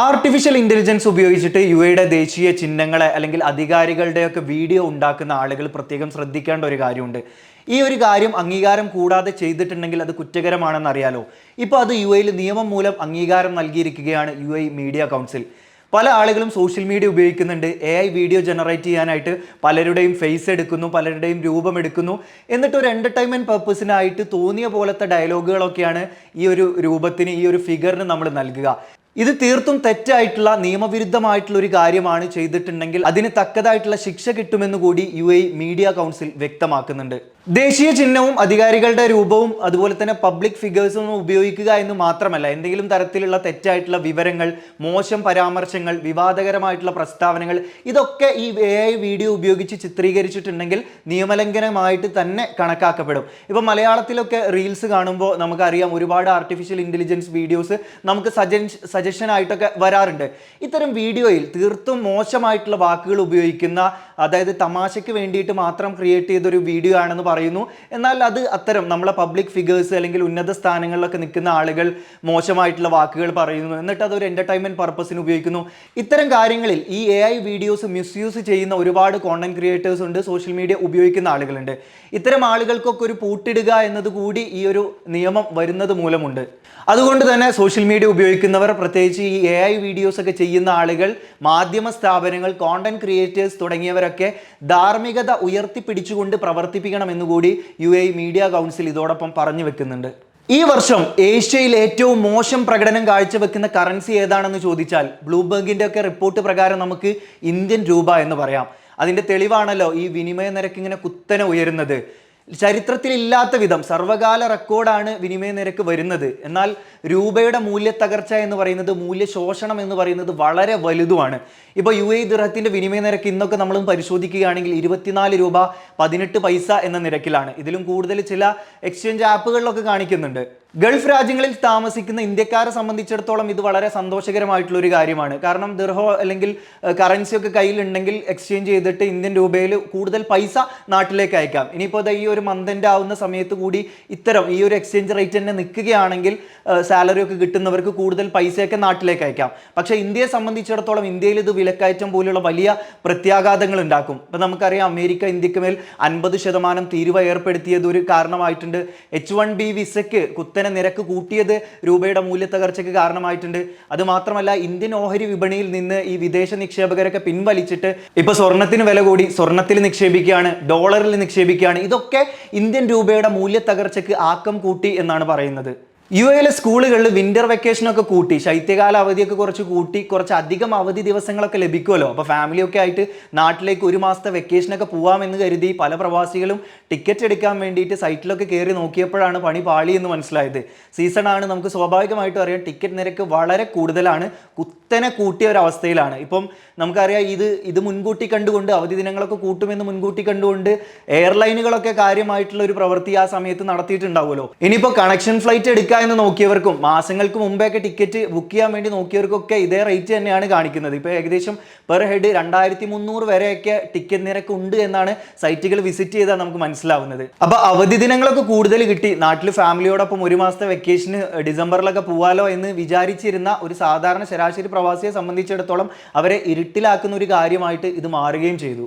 Artificial intelligence ഉപയോഗിച്ചിട്ട് U എയുടെ ദേശീയ ചിഹ്നങ്ങളെ അല്ലെങ്കിൽ അധികാരികളുടെയൊക്കെ വീഡിയോ ഉണ്ടാക്കുന്ന ആളുകൾ പ്രത്യേകം ശ്രദ്ധിക്കേണ്ട ഒരു കാര്യമുണ്ട്. ഈ ഒരു കാര്യം അംഗീകാരം കൂടാതെ ചെയ്തിട്ടുണ്ടെങ്കിൽ അത് കുറ്റകരമാണെന്ന് അറിയാലോ. ഇപ്പോൾ അത് യു എയിൽ നിയമം മൂലം അംഗീകാരം നൽകിയിരിക്കുകയാണ് യു എ മീഡിയ കൗൺസിൽ. പല ആളുകളും സോഷ്യൽ മീഡിയ ഉപയോഗിക്കുന്നുണ്ട്. എ ഐ വീഡിയോ ജനറേറ്റ് ചെയ്യാനായിട്ട് പലരുടെയും ഫേസ് എടുക്കുന്നു പലരുടെയും രൂപം എടുക്കുന്നു. എന്നിട്ട് ഒരു എന്റർടൈൻമെന്റ് പർപ്പസിനായിട്ട് തോന്നിയ പോലത്തെ ഡയലോഗുകളൊക്കെയാണ് ഈ ഒരു രൂപത്തിന് ഈ ഒരു ഫിഗറിന് നമ്മൾ നൽകുക. ഇത് തീർത്തും തെറ്റായിട്ടുള്ള നിയമവിരുദ്ധമായിട്ടുള്ള ഒരു കാര്യമാണ് ചെയ്തിട്ടുണ്ടെങ്കിൽ അതിന് തക്കതായിട്ടുള്ള ശിക്ഷ കിട്ടുമെന്ന് കൂടി യു മീഡിയ കൗൺസിൽ വ്യക്തമാക്കുന്നുണ്ട്. ദേശീയ ചിഹ്നവും അധികാരികളുടെ രൂപവും അതുപോലെ തന്നെ പബ്ലിക് ഫിഗേഴ്സും ഉപയോഗിക്കുക എന്ന് മാത്രമല്ല എന്തെങ്കിലും തരത്തിലുള്ള തെറ്റായിട്ടുള്ള വിവരങ്ങൾ മോശം പരാമർശങ്ങൾ വിവാദകരമായിട്ടുള്ള പ്രസ്താവനകൾ ഇതൊക്കെ ഈ എ ഐ വീഡിയോ ഉപയോഗിച്ച് ചിത്രീകരിച്ചിട്ടുണ്ടെങ്കിൽ നിയമലംഘനമായിട്ട് തന്നെ കണക്കാക്കപ്പെടും. ഇപ്പം മലയാളത്തിലൊക്കെ റീൽസ് കാണുമ്പോൾ നമുക്കറിയാം ഒരുപാട് ആർട്ടിഫിഷ്യൽ ഇന്റലിജൻസ് വീഡിയോസ് നമുക്ക് സജൻ സജഷൻ ആയിട്ടൊക്കെ വരാറുണ്ട്. ഇത്തരം വീഡിയോയിൽ തീർത്തും മോശമായിട്ടുള്ള വാക്കുകൾ ഉപയോഗിക്കുന്ന അതായത് തമാശയ്ക്ക് വേണ്ടിയിട്ട് മാത്രം ക്രിയേറ്റ് ചെയ്തൊരു വീഡിയോ ആണെന്ന് പറയുന്നു. എന്നാൽ അത് അത്തരം നമ്മളെ പബ്ലിക് ഫിഗേഴ്സ് അല്ലെങ്കിൽ ഉന്നത സ്ഥാനങ്ങളിലൊക്കെ നിൽക്കുന്ന ആളുകൾ മോശമായിട്ടുള്ള വാക്കുകൾ പറയുന്നു. എന്നിട്ട് അതൊരു എന്റർടൈൻമെന്റ് പർപ്പസിന് ഉപയോഗിക്കുന്നു. ഇത്തരം കാര്യങ്ങളിൽ ഈ എ ഐ വീഡിയോസ് മിസ്യൂസ് ചെയ്യുന്ന ഒരുപാട് കോണ്ടന്റ് ക്രിയേറ്റേഴ്സ് ഉണ്ട്. സോഷ്യൽ മീഡിയ ഉപയോഗിക്കുന്ന ആളുകളുണ്ട്. ഇത്തരം ആളുകൾക്കൊക്കെ ഒരു പൂട്ടിടുക എന്നതുകൂടി ഈ ഒരു നിയമം വരുന്നത് മൂലമുണ്ട്. അതുകൊണ്ട് തന്നെ സോഷ്യൽ മീഡിയ ഉപയോഗിക്കുന്നവർ പ്രത്യേകിച്ച് ഈ എ ഐ വീഡിയോസ് ഒക്കെ ചെയ്യുന്ന ആളുകൾ മാധ്യമ സ്ഥാപനങ്ങൾ കോണ്ടന്റ് ക്രിയേറ്റേഴ്സ് തുടങ്ങിയവരൊക്കെ ധാർമ്മികത ഉയർത്തിപ്പിടിച്ചുകൊണ്ട് പ്രവർത്തിപ്പിക്കണമെന്ന് കൂടി യു എ മീഡിയ കൗൺസിൽ ഇതോടൊപ്പം പറഞ്ഞു വെക്കുന്നുണ്ട്. ഈ വർഷം ഏഷ്യയിൽ ഏറ്റവും മോശം പ്രകടനം കാഴ്ചവെക്കുന്ന കറൻസി ഏതാണെന്ന് ചോദിച്ചാൽ ബ്ലൂബർഗിന്റെ ഒക്കെ റിപ്പോർട്ട് പ്രകാരം നമുക്ക് ഇന്ത്യൻ രൂപ എന്ന് പറയാം. അതിന്റെ തെളിവാണല്ലോ ഈ വിനിമയ നിരക്ക് ഇങ്ങനെ കുത്തനെ ഉയരുന്നത്. ചരിത്രത്തിലില്ലാത്ത വിധം സർവകാല റെക്കോർഡാണ് വിനിമയ നിരക്ക് വരുന്നത്. എന്നാൽ രൂപയുടെ മൂല്യത്തകർച്ച എന്ന് പറയുന്നത് മൂല്യ മൂല്യശോഷണം എന്ന് പറയുന്നത് വളരെ വലുതുമാണ്. ഇപ്പോൾ യു എ ദിറഹത്തിന്റെ വിനിമയ നിരക്ക് ഇന്നൊക്കെ നമ്മൾ പരിശോധിക്കുകയാണെങ്കിൽ ഇരുപത്തിനാല് രൂപ പതിനെട്ട് പൈസ എന്ന നിരക്കിലാണ്. ഇതിലും കൂടുതൽ ചില എക്സ്ചേഞ്ച് ആപ്പുകളിലൊക്കെ കാണിക്കുന്നുണ്ട്. ഗൾഫ് രാജ്യങ്ങളിൽ താമസിക്കുന്ന ഇന്ത്യക്കാരെ സംബന്ധിച്ചിടത്തോളം ഇത് വളരെ സന്തോഷകരമായിട്ടുള്ള ഒരു കാര്യമാണ്. കാരണം ദിർഹോ അല്ലെങ്കിൽ കറൻസി ഒക്കെ കയ്യിലുണ്ടെങ്കിൽ എക്സ്ചേഞ്ച് ചെയ്തിട്ട് ഇന്ത്യൻ രൂപയിൽ കൂടുതൽ പൈസ നാട്ടിലേക്ക് അയക്കാം. ഇനിയിപ്പോൾ ഈ ഒരു മന്തിന്റെ ആവുന്ന സമയത്ത് കൂടി ഇത്തരം ഈ ഒരു എക്സ്ചേഞ്ച് റേറ്റ് തന്നെ നിൽക്കുകയാണെങ്കിൽ സാലറി ഒക്കെ കിട്ടുന്നവർക്ക് കൂടുതൽ പൈസയൊക്കെ നാട്ടിലേക്ക് അയക്കാം. പക്ഷേ ഇന്ത്യയെ സംബന്ധിച്ചിടത്തോളം ഇന്ത്യയിൽ ഇത് വിലക്കയറ്റം പോലുള്ള വലിയ പ്രത്യാഘാതങ്ങൾ ഉണ്ടാക്കും. ഇപ്പം നമുക്കറിയാം അമേരിക്ക ഇന്ത്യയ്ക്ക് മേൽ അൻപത് ശതമാനം തീരുവ ഏർപ്പെടുത്തിയത് ഒരു കാരണമായിട്ടുണ്ട്. എച്ച് വൺ ബി വിസയ്ക്ക് കുത്തനെ നിരക്ക് കൂട്ടിയത് രൂപയുടെ മൂല്യത്തകർച്ചയ്ക്ക് കാരണമായിട്ടുണ്ട്. അത് മാത്രമല്ല ഇന്ത്യൻ ഓഹരി വിപണിയിൽ നിന്ന് ഈ വിദേശ നിക്ഷേപകരൊക്കെ പിൻവലിച്ചിട്ട് ഇപ്പൊ സ്വർണത്തിന് വില കൂടി സ്വർണത്തിൽ നിക്ഷേപിക്കുകയാണ് ഡോളറിൽ നിക്ഷേപിക്കുകയാണ്. ഇതൊക്കെ ഇന്ത്യൻ രൂപയുടെ മൂല്യത്തകർച്ചയ്ക്ക് ആക്കം കൂട്ടി എന്നാണ് പറയുന്നത്. യു എയിലെ സ്കൂളുകളിൽ വിന്റർ വെക്കേഷനൊക്കെ കൂട്ടി ശൈത്യകാല അവധിയൊക്കെ കുറച്ച് കൂട്ടി കുറച്ച് അധികം അവധി ദിവസങ്ങളൊക്കെ ലഭിക്കുമല്ലോ. അപ്പോൾ ഫാമിലിയൊക്കെ ആയിട്ട് നാട്ടിലേക്ക് ഒരു മാസത്തെ വെക്കേഷനൊക്കെ പോവാമെന്ന് കരുതി പല പ്രവാസികളും ടിക്കറ്റ് എടുക്കാൻ വേണ്ടിയിട്ട് സൈറ്റിലൊക്കെ കയറി നോക്കിയപ്പോഴാണ് പണി പാളി എന്ന് മനസ്സിലായത് സീസണാണ് നമുക്ക് സ്വാഭാവികമായിട്ടും അറിയാം ടിക്കറ്റ് നിരക്ക് വളരെ കൂടുതലാണ് കുത്തനെ കൂട്ടിയ ഒരു അവസ്ഥയിലാണ്. ഇപ്പം നമുക്കറിയാം ഇത് ഇത് മുൻകൂട്ടി കണ്ടുകൊണ്ട് അവധി ദിനങ്ങളൊക്കെ കൂട്ടുമെന്ന് മുൻകൂട്ടി കണ്ടുകൊണ്ട് എയർലൈനുകളൊക്കെ കാര്യമായിട്ടുള്ള ഒരു പ്രവൃത്തി ആ സമയത്ത് നടത്തിയിട്ടുണ്ടാവുമല്ലോ. ഇനിയിപ്പോൾ കണക്ഷൻ ഫ്ലൈറ്റ് എടുക്കുക എന്ന് നോക്കിയവർക്കും മാസങ്ങൾക്ക് മുമ്പേയൊക്കെ ടിക്കറ്റ് ബുക്ക് ചെയ്യാൻ വേണ്ടി നോക്കിയവർക്കൊക്കെ ഇതേ റേറ്റ് തന്നെയാണ് കാണിക്കുന്നത്. ഇപ്പോൾ ഏകദേശം പെർ ഹെഡ് രണ്ടായിരത്തി മുന്നൂറ് വരെയൊക്കെ ടിക്കറ്റ് നിരക്ക് ഉണ്ട് എന്നാണ് സൈറ്റുകൾ വിസിറ്റ് ചെയ്താൽ നമുക്ക് മനസ്സിലാവുന്നത്. അപ്പോൾ അവധി ദിനങ്ങളൊക്കെ കൂടുതൽ കിട്ടി. നാട്ടിൽ ഫാമിലിയോടൊപ്പം ഒരു മാസത്തെ വെക്കേഷന് ഡിസംബറിലൊക്കെ പോവാലോ എന്ന് വിചാരിച്ചിരുന്ന ഒരു സാധാരണ ശരാശരി പ്രവാസിയെ സംബന്ധിച്ചിടത്തോളം അവരെ ഇരുട്ടിലാക്കുന്ന ഒരു കാര്യമായിട്ട് ഇത് മാറുകയും ചെയ്തു.